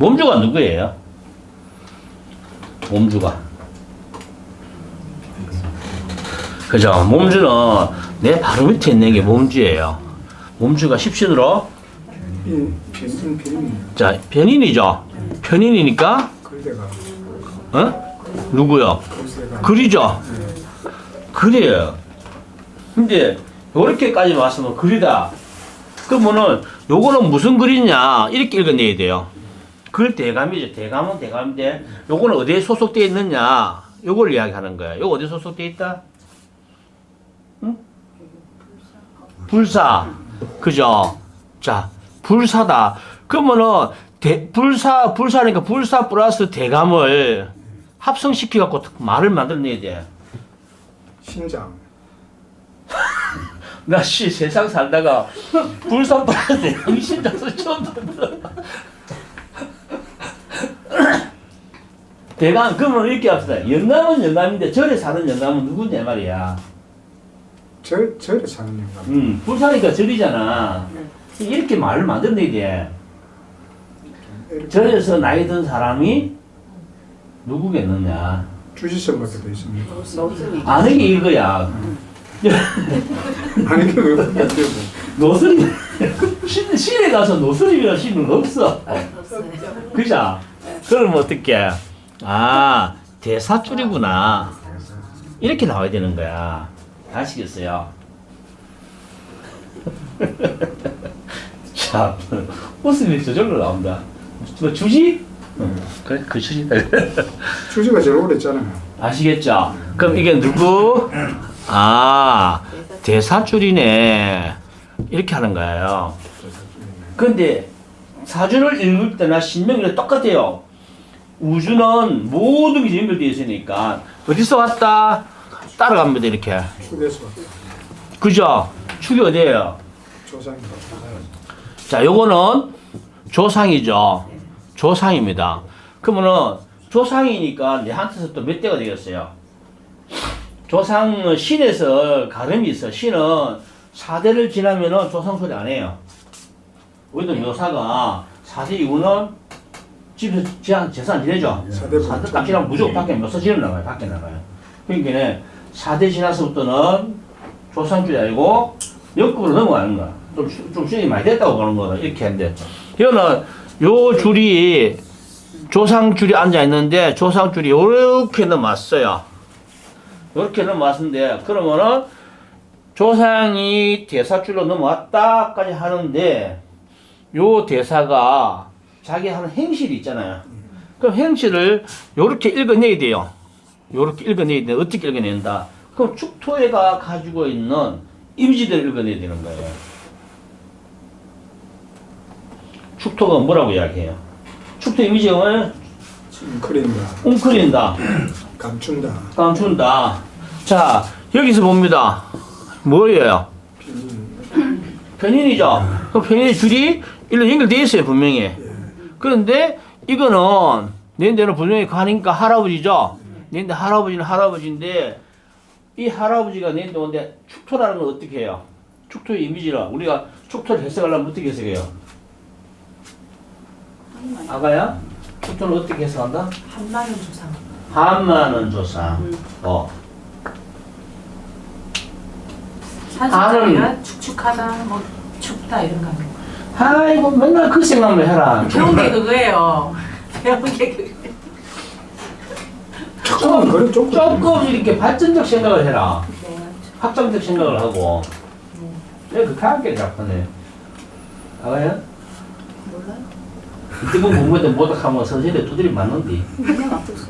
몸주가 누구예요? 몸주가. 그죠? 몸주는 내 바로 밑에 있는 게 몸주예요. 몸주가 십신으로 자 변인이죠. 변인이니까 어? 누구요? 글이죠. 글이에요. 근데 요렇게까지 왔으면 글이다. 그러면은 요거는 무슨 글이냐 이렇게 읽어내야 돼요. 글 대감이죠. 대감은 대감인데 요거는 어디에 소속되어 있느냐 요걸 이야기하는 거예요. 요거 어디에 소속되어 있다? 응? 불사. 그죠? 자, 불사다. 그러면은 대, 불사 불사니까 불사 플러스 대감을 합성시켜 갖고 말을 만들어내야 돼. 신장 나씨 세상 살다가 불산 플러스 대감이 신장서 처음 듣는 대감 그러면 이렇게 합시다. 영감은 영감인데 절에 사는 영감은 누구냐 말이야. 절 절에 사는 영감 음, 불사니까 절이잖아. 이렇게 말을 만들어내야 돼. 절에서 나이 든 사람이 누구겠느냐. 주지선 밖에 돼 있습니다. 아는 게 이거야. 아니 그거 안 되고 노스리 시, 시에 가서 노스리가 시는 없어. 그죠? 그럼 어떻게? 아 대사줄이구나. 이렇게 나와야 되는 거야. 아시겠어요? 자, 웃음이 저절로 나온다. 뭐 주지? 그래, 그 주지다. 주지가 제일 오래 했잖아요. 아시겠죠? 그럼 이게 누구? 아, 대사줄이네. 이렇게 하는 거예요. 근데 사주를 읽을 때나 신명이랑 똑같아요. 우주는 모든 게 연결되어 있으니까 어디서 왔다? 따라갑니다 이렇게. 축에서 그죠? 축이 어디예요? 조상인가 자, 요거는 조상이죠. 조상입니다. 그러면은 조상이니까 얘한테서 또 몇 대가 되겠어요? 조상은 신에서 가름이 있어. 신은 4대를 지나면은 조상 소리 안 해요. 우리도 묘사가 4대 이후는 집에서 제한 재산 지내죠. 사대 4대 딱 지나면 무조건 밖에 묘사 지르 나가요. 밖에 나가요. 그러니까 4대 지나서부터는 조상줄이 아니고 역급으로 넘어가는 거야. 좀, 시- 좀 시간이 많이 됐다고 보는 거다. 이렇게 했는데. 이거는 요 줄이 조상줄이 앉아 있는데 조상줄이 요렇게 넘어왔어요. 요렇게 넘어왔는데 그러면은 조상이 대사줄로 넘어왔다까지 하는데 요 대사가 자기 하는 행실이 있잖아요. 그럼 행실을 요렇게 읽어내야 돼요. 요렇게 읽어내야 돼. 어떻게 읽어낸다? 그럼 축토회가 가지고 있는 이미지들을 읽어내야 되는 거예요. 축토가 뭐라고 이야기해요? 축토 뭐예요? 웅크린다 웅크린다, 감춘다 감춘다. 자, 여기서 봅니다. 뭐예요? 편인 편인이죠. 그 편인의 줄이 일로 연결되어 있어요, 분명히. 그런데 이거는 내데는 분명히 가니까 할아버지죠. 내데 할아버지는 할아버지인데 이 할아버지가 내데 오는데 축토라는 건 어떻게 해요? 축토의 이미지라 우리가 축토를 해석하려면 어떻게 해석해요? 아가야? 축토는 어떻게 해석한다? 한마는 조상. 한마는 조상. 음. 어. 산수적이라 축축하다, 뭐 춥다 이런 거. 아이고 맨날 그 생각만 해라. 배운 게 그거예요. 배운 게 그거. 조금 그래 조금 조금 이렇게 발전적 생각을 해라. 네. 확장적 생각을 하고. 내가 그렇게 할게 작하네. 알아요? 몰라요. 이때 뭐 공부했던 모닥하면 선생님 두드리 맞는디. 그냥 아프세요.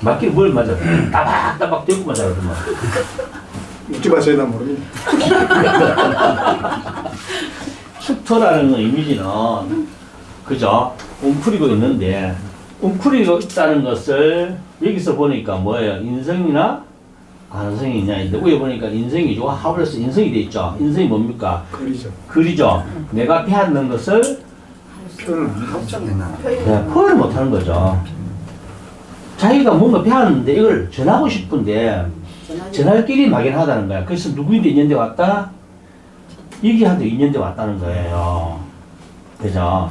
맞긴 뭘 맞아. 따박따박 대고 맞아가지고. 묻지 마세요 나 모릅니 다. 축토라는 이미지는 그죠? 웅크리고 있는데 웅크리고 있다는 것을 여기서 보니까 뭐예요? 인성이나 관성이냐 인데 위에 보니까 인성이죠. 하블에서 인성이 돼 있죠. 인성이 뭡니까? 글이죠. 글이죠. 내가 배웠는 것을 표현을 안 하죠. 네, 표현을 못하는 거죠. 자기가 뭔가 배웠는데 이걸 전하고 싶은데 전할 길이 막연하다는 거야. 그래서 누구인데 인연대 왔다? 여기 한테 인연대 왔다는 거예요. 그죠?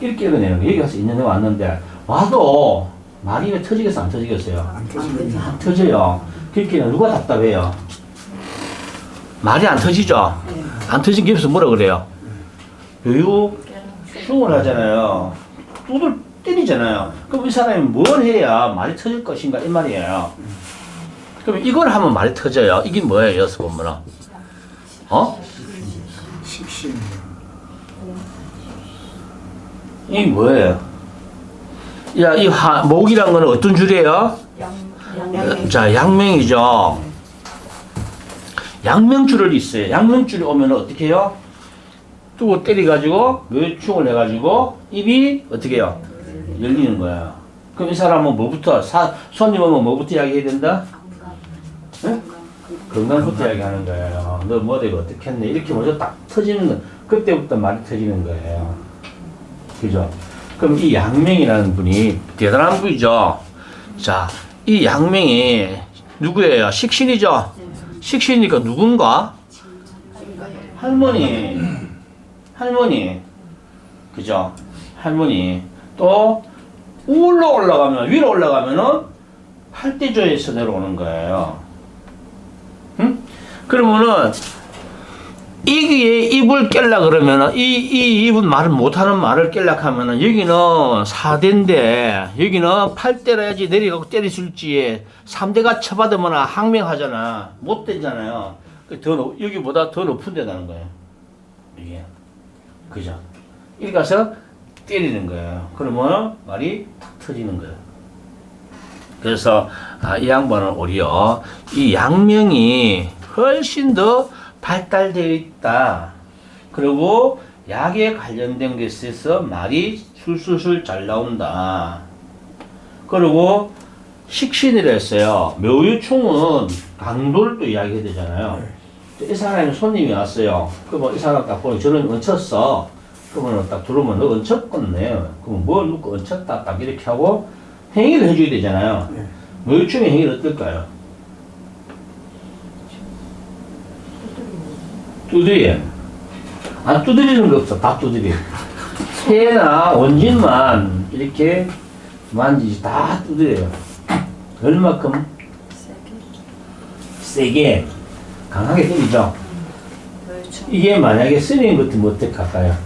이렇게 읽어내는 거. 여기 가서 있는 데 왔는데, 와도 말이 왜 터지겠어, 안 터지겠어요? 안 터지면 안 터져요. 그렇게 누가 답답해요? 말이 안 터지죠? 안 터진 게 없어 뭐라 그래요? 요요 흉을 하잖아요. 두들 때리잖아요. 그럼 이 사람이 뭘 해야 말이 터질 것인가 이 말이에요. 그럼 이걸 하면 말이 터져요. 이게 뭐예요, 여기서 보면은? 어? 이게 뭐예요? 야, 이 하, 목이란 거는 어떤 줄이에요? 자, 양명이죠. 양명줄을 있어요. 양명줄이 오면 어떻게 해요? 뚜고 때려가지고 묘충을 해가지고 입이 어떻게 해요? 열리는 거야. 그럼 이 사람은 뭐부터 사, 손님 오면 뭐부터 이야기해야 된다? 네? 건강부터 이야기하는 거예요. 너 머리가 어떻게 했네. 이렇게 먼저 딱 터지는 거. 그때부터 말이 터지는 거예요. 그죠? 그럼 이 양명이라는 분이 대단한 분이죠. 자, 이 양명이 누구예요? 식신이죠? 식신이니까 누군가? 할머니. 할머니. 그죠? 할머니. 또, 우울로 올라가면, 위로 올라가면은, 팔대조에서 내려오는 거예요. 응? 그러면은, 이게 입을 깰라 그러면은, 이, 이 입은 말을 못하는 말을 깰라 하면은, 여기는 4대인데, 여기는 8대라 해야지 내려가고 때리실지, 3대가 쳐받으면 항명하잖아. 못 되잖아요. 그 더, 높- 여기보다 더 높은 데 나는 거예요. 이게. 그죠? 이리 가서 때리는 거예요. 그러면 말이 탁 터지는 거예요. 그래서 아, 이 양반은 오히려 이 양명이 훨씬 더 발달되어 있다. 그리고 약에 관련된 것에 있어서 말이 술술술 잘 나온다. 그리고 식신이라 했어요. 묘유충은 강도를 또 이야기해야 되잖아요. 이 사람이 손님이 왔어요. 그러면 이 사람 딱 보니 저는 얹혔어. 그러면 딱 들어오면 너 얹혔겠네. 그럼 뭘 놓고 얹혔다 딱 이렇게 하고 행위를 해줘야 되잖아요. 네. 묘유충의 행위는 어떨까요? 두드리. 안 두드리는 거 없어. 다 두드리. 새나 원진만 이렇게 만지지 다 두드려요. 얼마큼? 세게. 강하게 때리죠. 이게 만약에 쓰리는 것도 어떻게 할까요?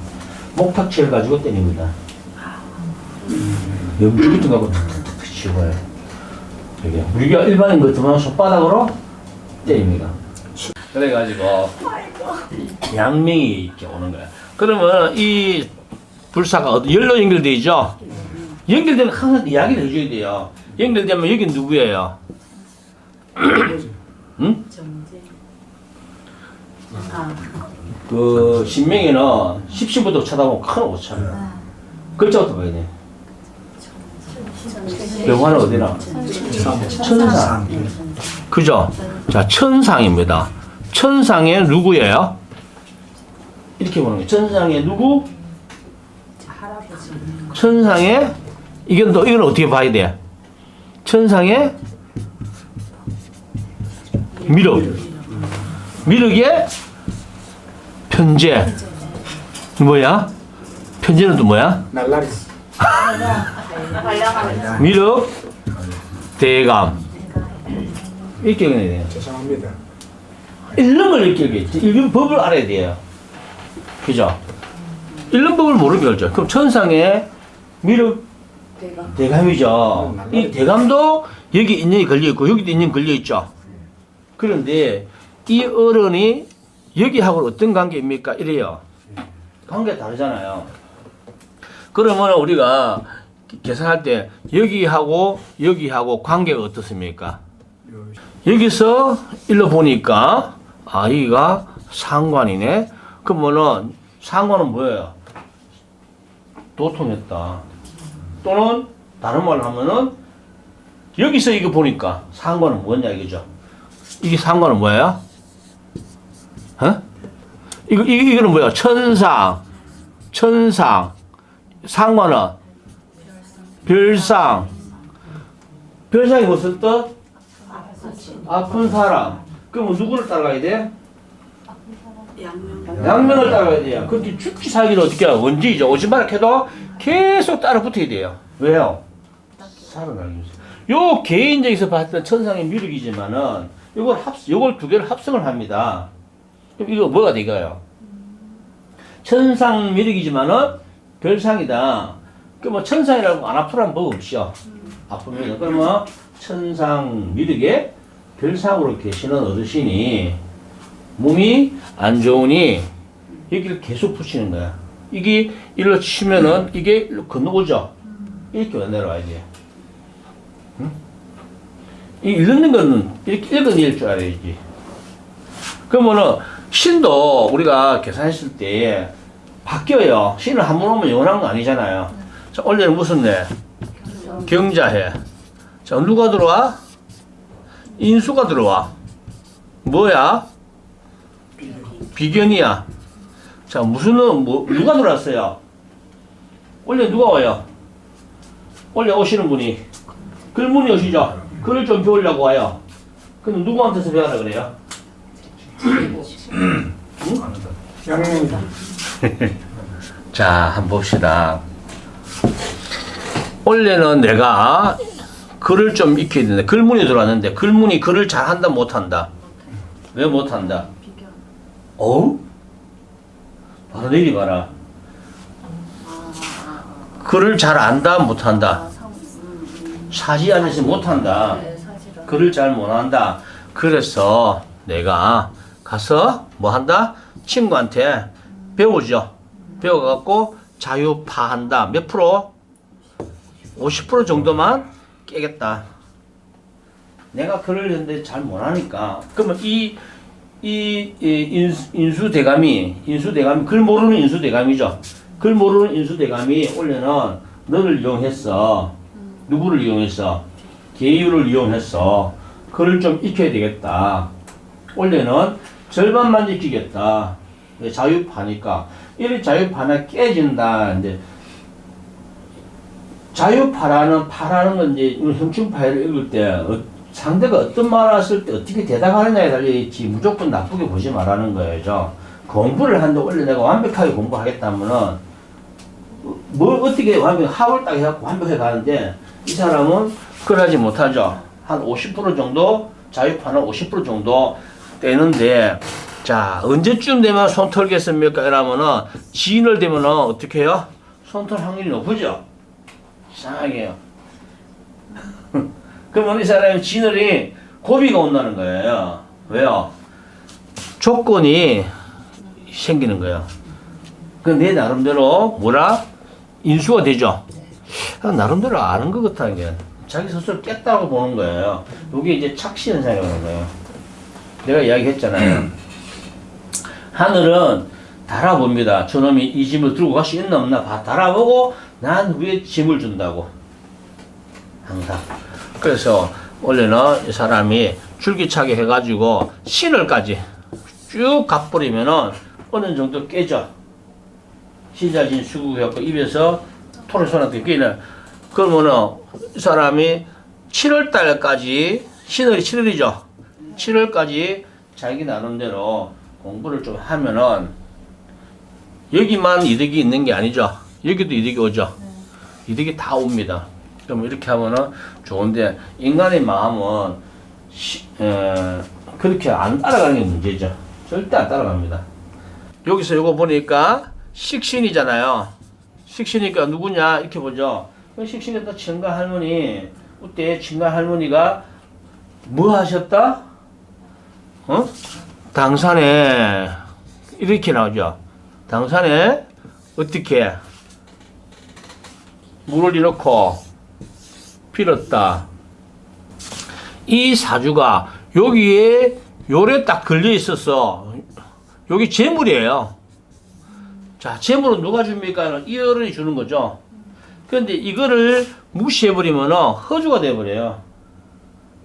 목탁치를 가지고 때립니다. 염주 같은 거 갖고 툭툭툭 치고요. 우리가 일반인 같으면 손바닥으로 때립니다. 그래가지고 양명이 이렇게 오는 거야. 그러면 이 불사가 어디 열로 연결돼 있죠? 연결되면 항상 이야기를 해줘야 돼요. 연결되면 여기 누구예요? 응? 그 신명에는 십시부터 쳐다보면 큰 오차예요. 글자부터 봐야 돼. 영화는 어디나? 천상. 그죠? 자, 천상입니다. 천상의 누구예요? 이렇게 보는 거예요. 천상의 누구? 천상의 이건 또 이건 어떻게 봐야 돼? 천상의 미륵. 미륵의 편제. 뭐야? 편제는 또 뭐야? 날라리. 미륵 대감. 이렇게 읽어야 돼요. 죄송합니다. 읽는 걸 이렇게 읽겠지. 읽는 법을 알아야 돼요. 그죠? 읽는 법을 모르게 알죠. 그럼 천상의 미륵 내가 대감이죠. 이 대감도 여기 인연이 걸려 있고 여기도 인연 걸려 있죠. 그런데 이 어른이 여기하고 어떤 관계입니까? 이래요. 관계가 다르잖아요. 그러면 우리가 계산할 때 여기하고 여기하고 관계가 어떻습니까? 여기서 일로 보니까 아 여기가 상관이네. 그러면은 상관은 뭐예요? 도통했다. 또는 다른 말로 하면은 여기서 이거 보니까 상관은 뭐냐 이거죠. 이게 상관은 뭐예요? 어? 이거 이 이거는 뭐야? 천상, 천상, 상관은 별상. 별상이 무슨 뜻? 아픈 사람. 그러면 누구를 따라가야 돼? 양명. 양명을 따라가야 돼요. 그렇게 죽기 살기를 어떻게 해요? 언제이죠? 오지 마라 해도 계속 따라 붙어야 돼요. 왜요? 살아나기 위해서. 요 개인적에서 때 천상의 미륵이지만은 이걸 합, 요걸 두 개를 합성을 합니다. 그럼 이거 뭐가 되가요? 천상 미륵이지만은 별상이다. 그뭐 천상이라고 안 아프란 법 없죠. 아프면 그러면 천상 미륵에 별상으로 계시는 어르신이 몸이 안 좋으니 여기를 계속 붙이는 거야. 이게 일로 치면은 이게 일로 건너오죠. 이렇게 내려와야 돼. 응? 이 읽는 거는 이렇게 읽어낼 줄 알아야지. 그러면은 신도 우리가 계산했을 때 바뀌어요. 신을 한 번 오면 영원한 거 아니잖아요. 자, 원래는 무슨 내? 경자해. 자, 누가 들어와? 인수가 들어와. 뭐야? 비견이야. 자, 무슨, 뭐, 누가 들어왔어요? 원래 누가 와요? 원래 오시는 분이. 글문이 오시죠? 글을 좀 배우려고 와요. 그럼 누구한테서 배우라 그래요? 양면 자, 한번 봅시다. 원래는 내가 글을 좀 익혀야 되는데, 글문이 들어왔는데, 글문이 글을 잘 한다, 못 한다? 왜 못 한다? 비교. 어우? 바로 내리 봐라. 글을 잘 안다, 못 한다? 아, 상, 음, 음. 사지 않으시 못 한다. 네, 사실은. 글을 잘 못한다. 그래서 내가 가서 뭐 한다? 친구한테 배우죠. 배워갖고 자유파한다. 몇 프로? 50% 정도만 깨겠다. 내가 글을 했는데 잘 못하니까. 그러면 이, 이, 이 인수, 인수 대감이, 인수대감이, 글 모르는 인수대감이죠. 글 모르는 인수대감이 원래는 너를 이용했어. 누구를 이용했어? 계율을 이용해서 글을 좀 익혀야 되겠다. 원래는 절반만. 왜 자유파니까. 이리 자유파나 깨진다. 이제 자유파라는 파라는 건 이제 형충파를 읽을 때 어, 상대가 어떤 말을 했을 때 어떻게 대답하느냐에 달려있지 무조건 나쁘게 보지 말라는 거예요. 공부를 하는데 원래 내가 완벽하게 공부하겠다면은 뭘 어떻게 완벽 합을 딱 해갖고 완벽해 가는데 이 사람은 그러지 못하죠. 한 50% 정도 자유파는 50% 정도 되는데 자 언제쯤 되면 손 털겠습니까? 이러면은 지인을 되면은 어떻게 해요? 손 털 확률이 높으죠. 이상하게요. 그러면 이 사람이 진월이 고비가 온다는 거예요. 왜요? 조건이 생기는 거예요. 그내 나름대로 뭐라 인수가 되죠. 아, 나름대로 아는 것 같아 이게 자기 스스로 깼다고 보는 거예요. 이게 이제 착시 현상이라는 거예요. 내가 이야기했잖아요. 하늘은 달아봅니다. 저놈이 이 짐을 들고 갈 수 있나 없나 봐. 달아보고 난 후에 짐을 준다고. 항상. 그래서 원래는 이 사람이 줄기차게 해가지고 신을까지 쭉 갚버리면은 어느 정도 깨져. 시자진 수국해갖고 입에서 쏘는데 끼는 그러면은 이 사람이 7월 달까지 신월이 7월이죠. 7월까지 자기 나름대로 공부를 좀 하면은 여기만 이득이 있는 게 아니죠. 여기도 이득이 오죠. 이득이 다 옵니다. 그럼 이렇게 하면은 좋은데 인간의 마음은 시, 에, 그렇게 안 따라가는 게 문제죠. 절대 안 따라갑니다. 여기서 이거 보니까 식신이잖아요. 식신이니까 누구냐 이렇게 보죠. 그 식신에다 친가 할머니 그때 친가 할머니가 뭐 하셨다? 어? 당산에 이렇게 나오죠. 당산에 어떻게 물을 이렇고 빌었다. 이 사주가 여기에 요래 딱 걸려 있었어. 여기 재물이에요. 자, 재물은 누가 줍니까? 이 어른이 주는 거죠. 그런데 이거를 무시해버리면 허주가 돼버려요.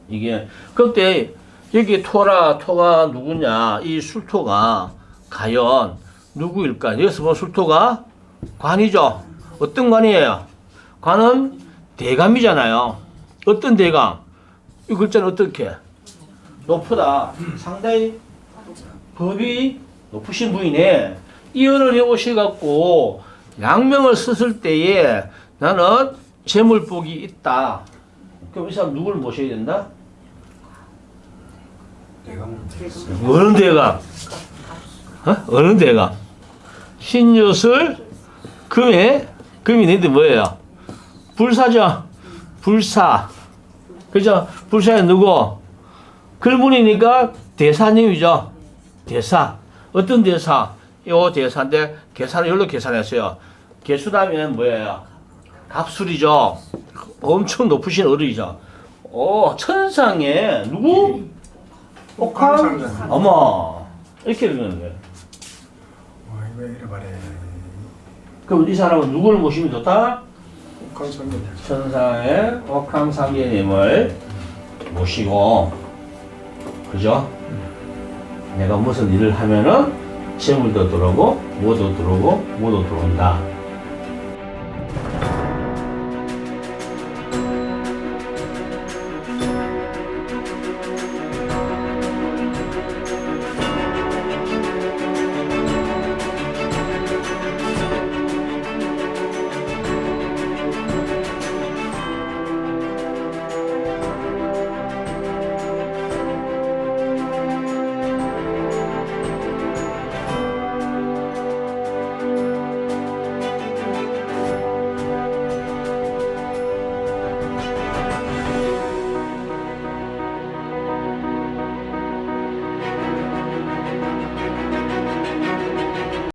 이게. 그때 여기 토라, 토가 누구냐, 이 술토가 과연 누구일까? 여기서 보면 술토가 관이죠. 어떤 관이에요? 관은 대감이잖아요. 어떤 대감? 이 글자는 어떻게? 높다. 상당히 법이 높으신 분이네. 이 어른이 오셔갖고 양명을 썼을 때에 나는 재물복이 있다. 그럼 이 사람 누구를 모셔야 된다? 뭐 어느 데가? 어? 어느 데가? 신유술 금에 금이 내데 뭐예요? 불사죠. 불사. 그죠? 불사에 누구? 글문이니까 대사님이죠. 대사. 어떤 대사? 요 대사인데 계산을 여기로 계산했어요. 개수다면 뭐예요? 갑술이죠. 엄청 높으신 어른이죠. 오, 천상에 누구? 옥황? 옥황상제. 어머. 이렇게 되는 거예요. 와 이거 이래 말해 그럼 이 사람은 누구를 모시면 좋다? 옥황상제 천상의 옥황상제님을 모시고, 그죠? 내가 무슨 일을 하면은 재물도 들어오고, 뭐도 들어오고, 뭐도 들어온다.